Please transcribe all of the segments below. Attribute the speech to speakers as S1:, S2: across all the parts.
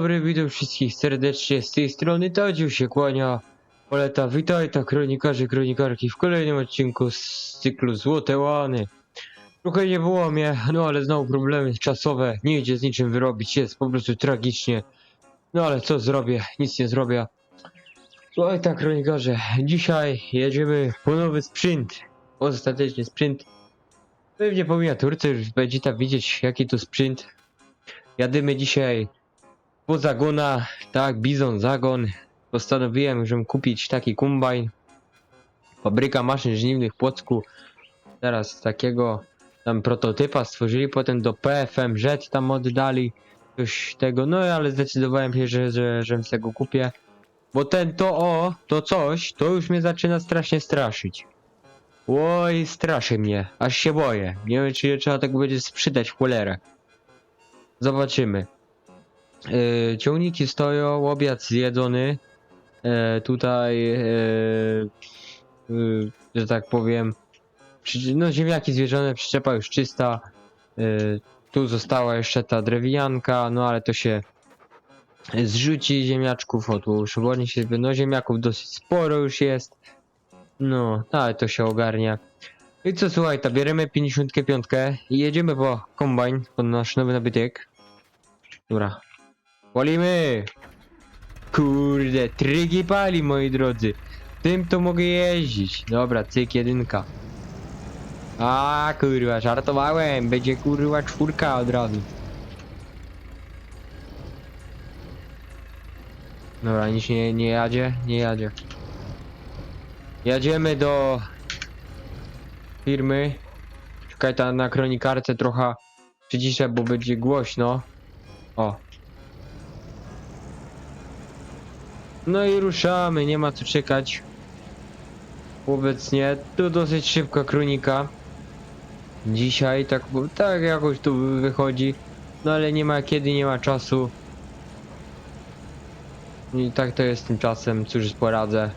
S1: dobry, witam wszystkich serdecznie. Z tej strony Tadziu się kłania. Poleta, witaj, ta kronikarze, kronikarki w kolejnym odcinku z cyklu Złote Łany. Trochę nie było mnie, no ale znowu problemy czasowe, nie idzie z niczym wyrobić, jest po prostu tragicznie. No ale co zrobię, nic nie zrobię. Słuchaj tak kronikarze, dzisiaj jedziemy po nowy sprint. Ostateczny sprint. Pewnie po miniaturce już będzie tam widzieć jaki to sprint. Jadymy dzisiaj po zagona, tak, bizon, zagon. Postanowiłem, żebym kupić taki kombajn. Fabryka maszyn żniwnych w Płocku. Teraz takiego tam prototypa stworzyli, potem do PFMZ tam oddali. Coś tego, no ale zdecydowałem się, że, że, że tego kupię. Bo ten to o, to coś, to już mnie zaczyna strasznie straszyć. Oj, straszy mnie, aż się boję. Nie wiem, czy trzeba tak będzie sprzedać w cholerę. Zobaczymy. E, ciągniki stoją, obiad zjedzony. E, tutaj, e, e, że tak powiem, przy- no ziemniaki zwierzone, przyczepa już czysta. E, tu została jeszcze ta drewianka, no ale to się zrzuci ziemniaczków, o tu już się, no ziemniaków dosyć sporo już jest. No, ale to się ogarnia. I co słuchaj, to bierzemy 55 i jedziemy po kombajn, po nasz nowy nabytek. Dobra, Walimy! Kurde, trygi pali, moi drodzy. Tym to mogę jeździć. Dobra, cyk, jedynka. A kurwa, żartowałem. Będzie kurwa czwórka od razu. Dobra, nic nie, nie jadzie, nie jadzie. Jedziemy do firmy. Czekaj, ta na kronikarce trochę przyciszę, bo będzie głośno. O, No i ruszamy, nie ma co czekać. Obecnie to dosyć szybka kronika. Dzisiaj tak, tak jakoś tu wychodzi. No ale nie ma kiedy, nie ma czasu. I tak to jest tymczasem, cóż poradzę.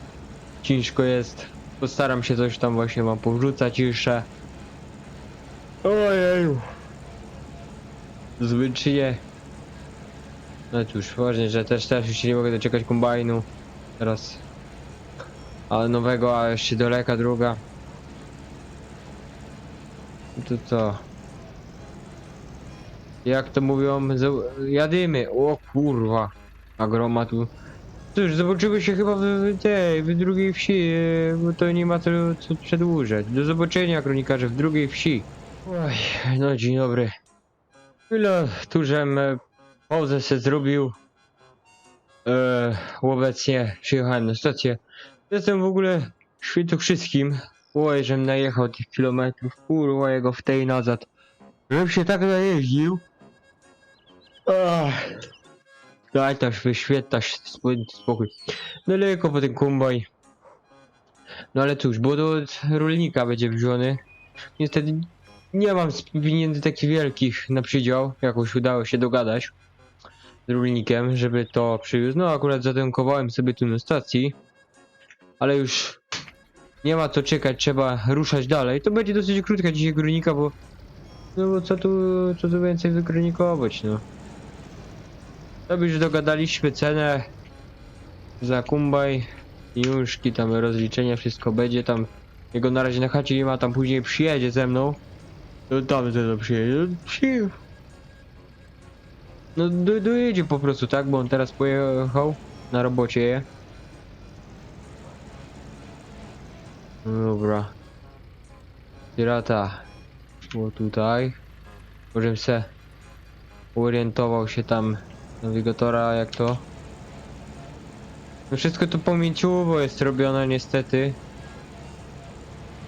S1: Ciężko jest. Postaram się coś tam właśnie wam powrzucać jeszcze. Ojeju. Zwyczaje. No cóż, ważne, że też też już się nie mogę doczekać kombajnu. Teraz. Ale nowego, a jeszcze daleka druga. To co? Jak to mówią? Jadymy! O kurwa! Agroma tu. Cóż, zobaczymy się chyba w, tej, w drugiej wsi, bo to nie ma co, co przedłużać. Do zobaczenia, kronikarze, w drugiej wsi. Oj, no dzień dobry. Chwilę tu, żem e, pauzę se zrobił. Eee, obecnie przyjechałem na stację. Jestem w ogóle świętokrzyskim. Oj, żem najechał tych kilometrów, kurwa jego w tej nazad. Żebym się tak najeździł. Ach. Daj też wyświetlasz spokój. Daleko po ten kombaj. No ale cóż, bo do rolnika będzie wziąony. Niestety nie mam pieniędzy takich wielkich na przydział. Jakoś udało się dogadać z rolnikiem, żeby to przywiózł. No akurat zatankowałem sobie tu na stacji. Ale już nie ma co czekać, trzeba ruszać dalej. To będzie dosyć krótka dzisiaj kronika, bo no bo co tu, co tu więcej wykronikować, no. To już dogadaliśmy cenę za kumbaj. Jużki tam rozliczenia, wszystko będzie tam. Jego na razie na chacie nie ma, tam później przyjedzie ze mną. No tam ze mną przyjedzie. No, no do, dojedzie po prostu, tak? Bo on teraz pojechał na robocie je. Dobra. Pirata było tutaj. Może se orientował się tam nawigatora jak to. No wszystko to pamięciowo jest robione niestety.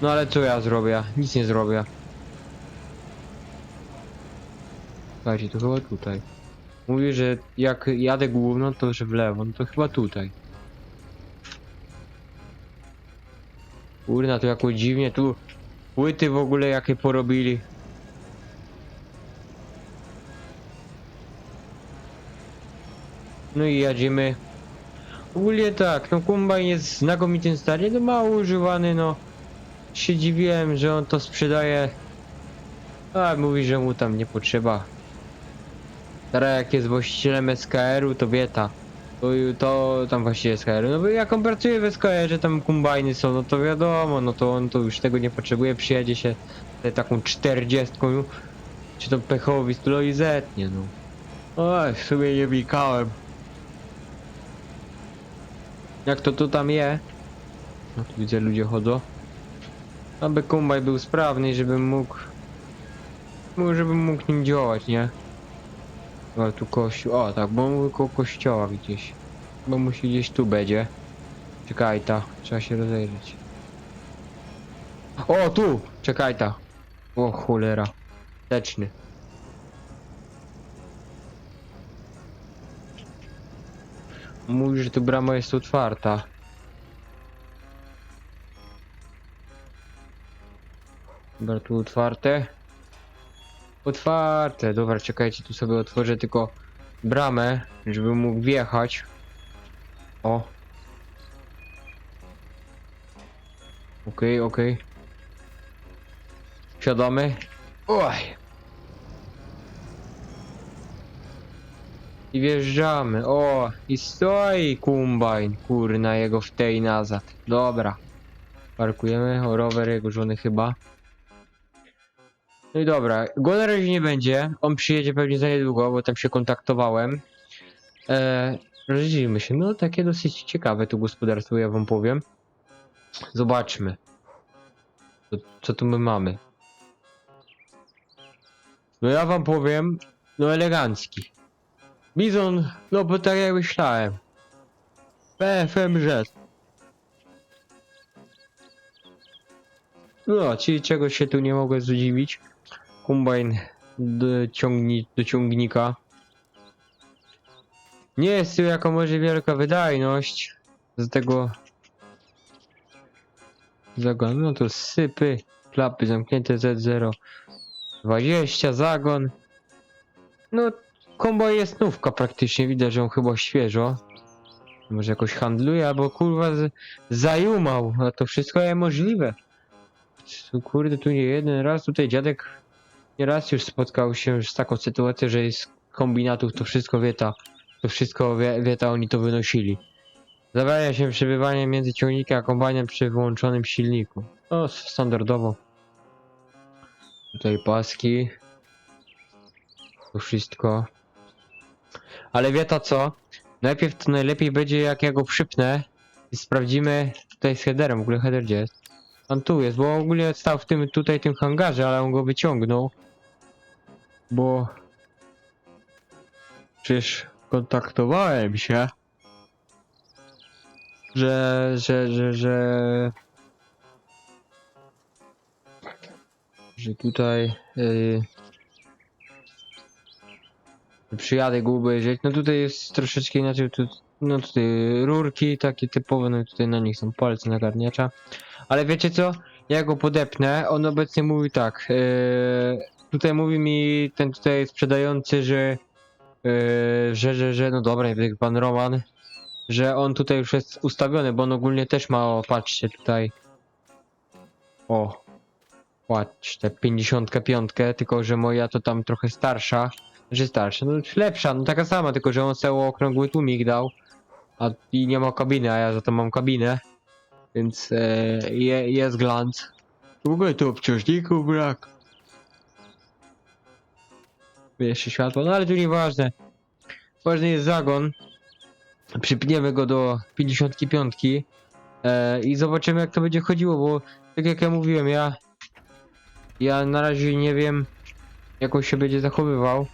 S1: No ale co ja zrobię? Nic nie zrobię. Słuchajcie, to chyba tutaj. Mówi, że jak jadę główną, to że w lewo, no to chyba tutaj. Kurna, to jakoś dziwnie tu płyty w ogóle jakie porobili. No i jedziemy. Ogólnie tak, no kombajn jest znakomitym stanie, no mało używany, no. Się dziwiłem, że on to sprzedaje A mówi, że mu tam nie potrzeba. Teraz jak jest właścicielem SKR-u, to wieta. To, to tam właściwie SKR. No bo jak on pracuje w SKR-ze, tam kombajny są, no to wiadomo, no to on to już tego nie potrzebuje, przyjedzie się taką czterdziestką, czy to pechowi stylo i zetnie, no. Oj, w sumie nie wnikałem. Jak to tu tam je? No tu widzę ludzie chodzą. Aby kombaj był sprawny, żebym mógł- Żebym mógł nim działać, nie? O, tu kościół. O, tak, bo mówię koło kościoła gdzieś. Bo musi gdzieś tu będzie. Czekaj ta, trzeba się rozejrzeć. O, tu! Czekaj ta. O, cholera. Teczny. Mówi, że tu brama jest otwarta. Dobra, tu otwarte. Otwarte, dobra, czekajcie, tu sobie otworzę tylko bramę, żeby mógł wjechać. O. Okej, okej. Siadamy. Oj. I wjeżdżamy. O, i stoi kombajn. Kurna, jego w tej nazad. Dobra. Parkujemy. O, rower jego żony chyba. No i dobra, go na razie nie będzie. On przyjedzie pewnie za niedługo, bo tam się kontaktowałem. Eee, rozdzielimy się. No, takie dosyć ciekawe tu gospodarstwo, ja wam powiem. Zobaczmy. Co, co tu my mamy? No ja wam powiem, no elegancki. Bizon, no bo tak jak myślałem. PFMZ. No, czyli czegoś się tu nie mogę zdziwić. Kombajn do, ciągni, do ciągnika. Nie jest tu jaka może wielka wydajność z tego zagonu. No to sypy, klapy zamknięte Z0 20 zagon. No kombaj jest nówka praktycznie, widać, że on chyba świeżo. Może jakoś handluje, albo kurwa zajumał, a to wszystko jest możliwe. Kurde, tu nie jeden raz tutaj dziadek nie raz już spotkał się z taką sytuacją, że z kombinatów to wszystko wieta. To wszystko wie, wieta, oni to wynosili. Zabrania się przebywanie między ciągnikiem a kombajnem przy wyłączonym silniku. No, standardowo. Tutaj paski. To wszystko. Ale wieta co? Najpierw to najlepiej będzie jak ja go przypnę i sprawdzimy tutaj z headerem. W ogóle header gdzie jest? On tu jest, bo ogólnie stał w tym tutaj tym hangarze, ale on go wyciągnął. Bo przecież kontaktowałem się, że, że, że, że, że tutaj yy, przyjadę go obejrzeć. No tutaj jest troszeczkę inaczej, tu, no tutaj rurki takie typowe, no i tutaj na nich są palce nagarniacza. Ale wiecie co? Ja go podepnę, on obecnie mówi tak, yy, tutaj mówi mi ten tutaj sprzedający, że Yy, że, że, że, no dobra, jak pan Roman, że on tutaj już jest ustawiony, bo on ogólnie też ma, o, patrzcie tutaj. O, patrzcie, 55, tylko że moja to tam trochę starsza, że starsza, no lepsza, no taka sama, tylko że on cały okrągły tłumik dał, a i nie ma kabiny, a ja za to mam kabinę, więc e, je, jest glans. W ogóle tu obciążników brak. Jeszcze światło, no ale tu nieważne. Ważny jest zagon. Przypniemy go do 55 e, i zobaczymy jak to będzie chodziło, bo tak jak ja mówiłem, ja ja na razie nie wiem jak on się będzie zachowywał.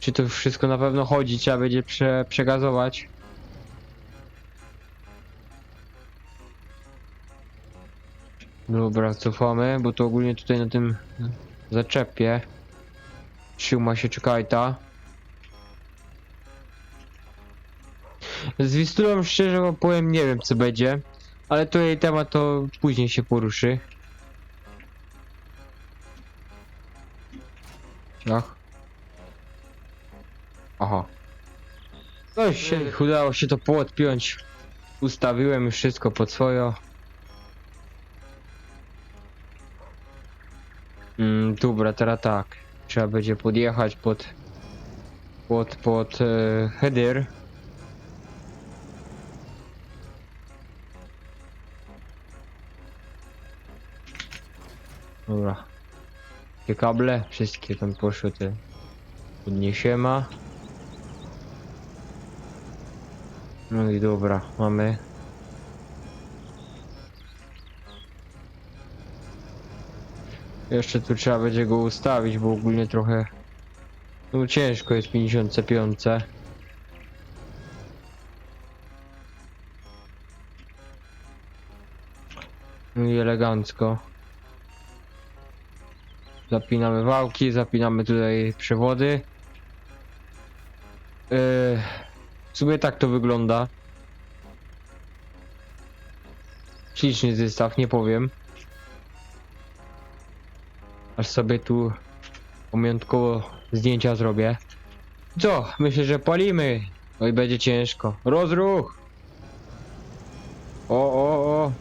S1: Czy to wszystko na pewno chodzi, trzeba będzie prze, przegazować. Dobra, cofamy, bo to ogólnie tutaj na tym zaczepie. Trzyma się czekajta. Z Wistulą szczerze wam powiem nie wiem co będzie. Ale to jej temat to później się poruszy. Ach. Aha. No się udało się to podpiąć. Ustawiłem już wszystko pod swoje. Mm, dobra, teraz tak. Trzeba będzie podjechać pod... Pod, pod e, header. Dobra. Te kable, wszystkie tam poszły te podniesiema. No i dobra, mamy. Jeszcze tu trzeba będzie go ustawić, bo ogólnie trochę no ciężko jest 55. No i elegancko. Zapinamy wałki, zapinamy tutaj przewody. Yy, w sumie tak to wygląda. Śliczny zestaw, nie powiem. Aż sobie tu pamiątkowo zdjęcia zrobię. Co? Myślę, że palimy. Oj, będzie ciężko. Rozruch! O, o, o.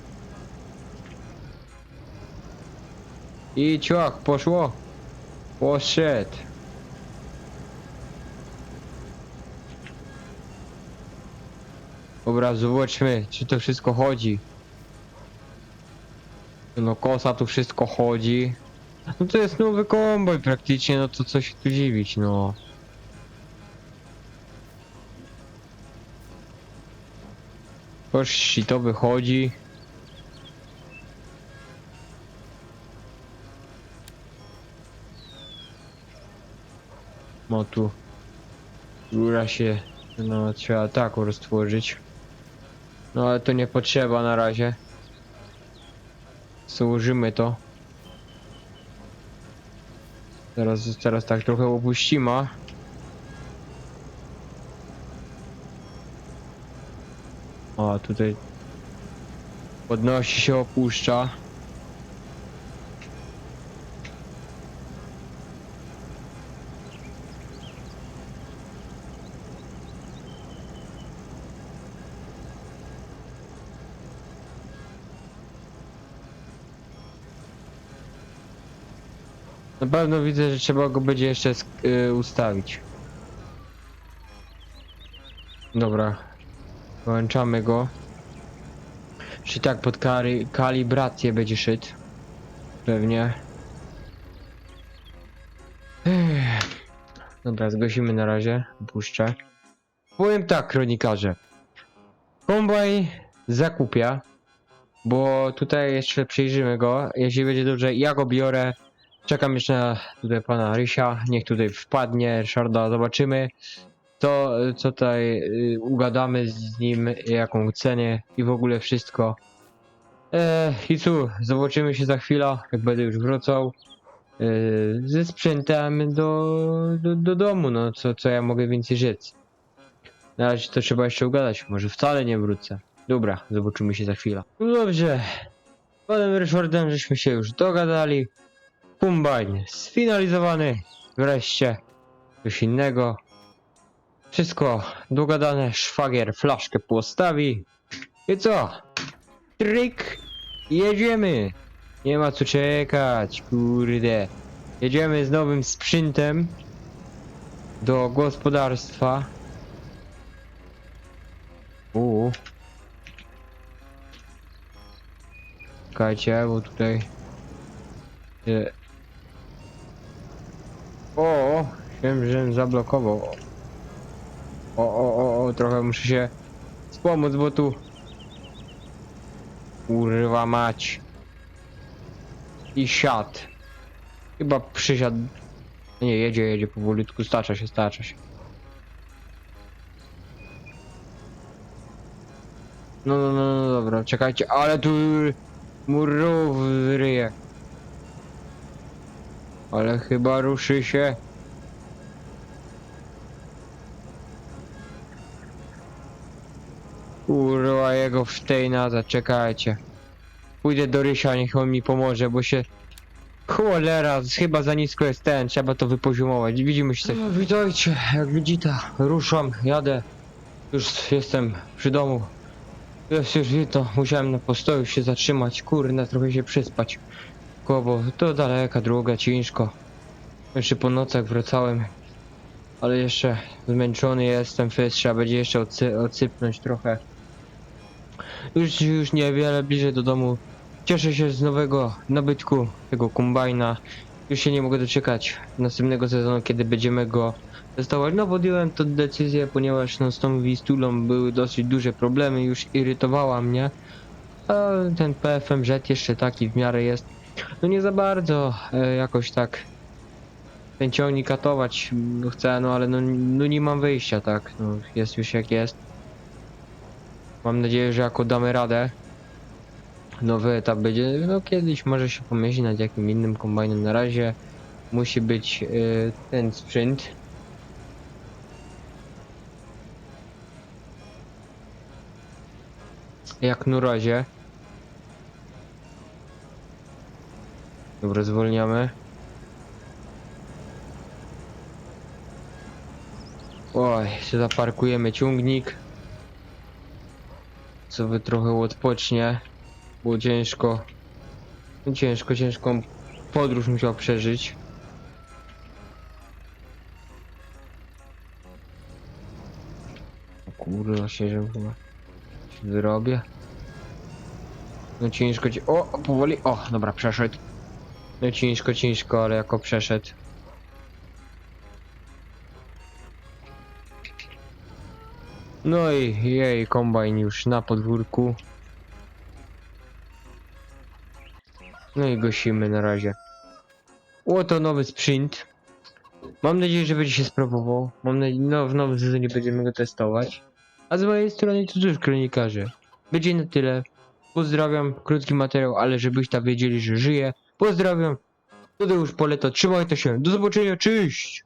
S1: I ciach, poszło. Poszedł. Dobra, zobaczmy, czy to wszystko chodzi. No kosa tu wszystko chodzi. No to jest nowy komboj praktycznie, no to co się tu dziwić, no. Już to wychodzi. No tu rura się, no trzeba tak roztworzyć. No ale to nie potrzeba na razie. Założymy to. Teraz, teraz tak trochę opuścima. O, tutaj podnosi się, opuszcza. Na pewno widzę, że trzeba go będzie jeszcze y, ustawić. Dobra. Włączamy go. Czy tak pod kali kalibrację będzie szyt. Pewnie. Dobra, zgasimy na razie. Puszczę. Powiem tak, kronikarze. Kombaj zakupia. Bo tutaj jeszcze przyjrzymy go. Jeśli będzie dobrze, ja go biorę. Czekam jeszcze na tutaj pana Rysia. Niech tutaj wpadnie, Ryszarda, zobaczymy. To, co tutaj y, ugadamy z nim, jaką cenę i w ogóle wszystko. E, I co, zobaczymy się za chwilę, jak będę już wracał. E, ze sprzętem do, do, do domu, no co, co ja mogę więcej rzec. Na razie to trzeba jeszcze ugadać, może wcale nie wrócę. Dobra, zobaczymy się za chwilę. No dobrze, z panem Ryszardem żeśmy się już dogadali. Kombajn sfinalizowany. Wreszcie coś innego. Wszystko dogadane. Szwagier flaszkę postawi. I co? Trik. Jedziemy. Nie ma co czekać, kurde. Jedziemy z nowym sprzętem do gospodarstwa. Uuu. Czekajcie, bo tutaj... o, wiem, że zablokował. O, o, o, o, trochę muszę się wspomóc, bo tu... Kurwa mać. I siad. Chyba przysiadł. Nie, jedzie, jedzie powolutku, stacza się, stacza się. No, no, no, no, dobra, czekajcie, ale tu murów ryje. Ale chyba ruszy się. Kurwa jego w tej nada, czekajcie. Pójdę do Rysia, niech on mi pomoże, bo się... Cholera, chyba za nisko jest ten, trzeba to wypoziomować. Widzimy się. No, witajcie, jak widzicie, ruszam, jadę. Już jestem przy domu. Jest już widno, musiałem na postoju się zatrzymać, kurde, trochę się przyspać. Szybko, bo to daleka droga, ciężko. Jeszcze po nocach wracałem. Ale jeszcze zmęczony jestem, fest, trzeba będzie jeszcze odsy odsypnąć trochę. Już, już niewiele bliżej do domu. Cieszę się z nowego nabytku, tego kombajna. Już się nie mogę doczekać następnego sezonu, kiedy będziemy go testować. No podjąłem tę decyzję, ponieważ no, z tą Wistulą były dosyć duże problemy, już irytowała mnie. A ten PFM jet jeszcze taki w miarę jest. No nie za bardzo e, jakoś tak ten ciągnik katować chcę, no ale no, no nie mam wyjścia, tak. No, jest już jak jest. Mam nadzieję, że jako damy radę. Nowy etap będzie, no kiedyś może się pomyśli nad jakim innym kombajnem. Na razie musi być y, ten sprzęt. Jak na razie. Dobra, zwolniamy. Oj, się zaparkujemy ciągnik. Co wy trochę odpocznie. Było ciężko. No Ciężko, ciężką podróż musiał przeżyć. Kurwa się, że chyba wyrobię. No ciężko, ci... O, powoli, o, dobra, przeszedł. No ciężko, ciężko, ale jako przeszedł. No i jej, kombajn już na podwórku. No i gasimy na razie. Oto nowy sprint. Mam nadzieję, że będzie się sprawował. Mam nadzieję, no w nowym sezonie będziemy go testować. A z mojej strony to cóż, kronikarze. Będzie na tyle. Pozdrawiam, krótki materiał, ale żebyście wiedzieli, że żyję. Pozdrawiam. Tadeusz Poleto, trzymajcie się. Do zobaczenia, cześć!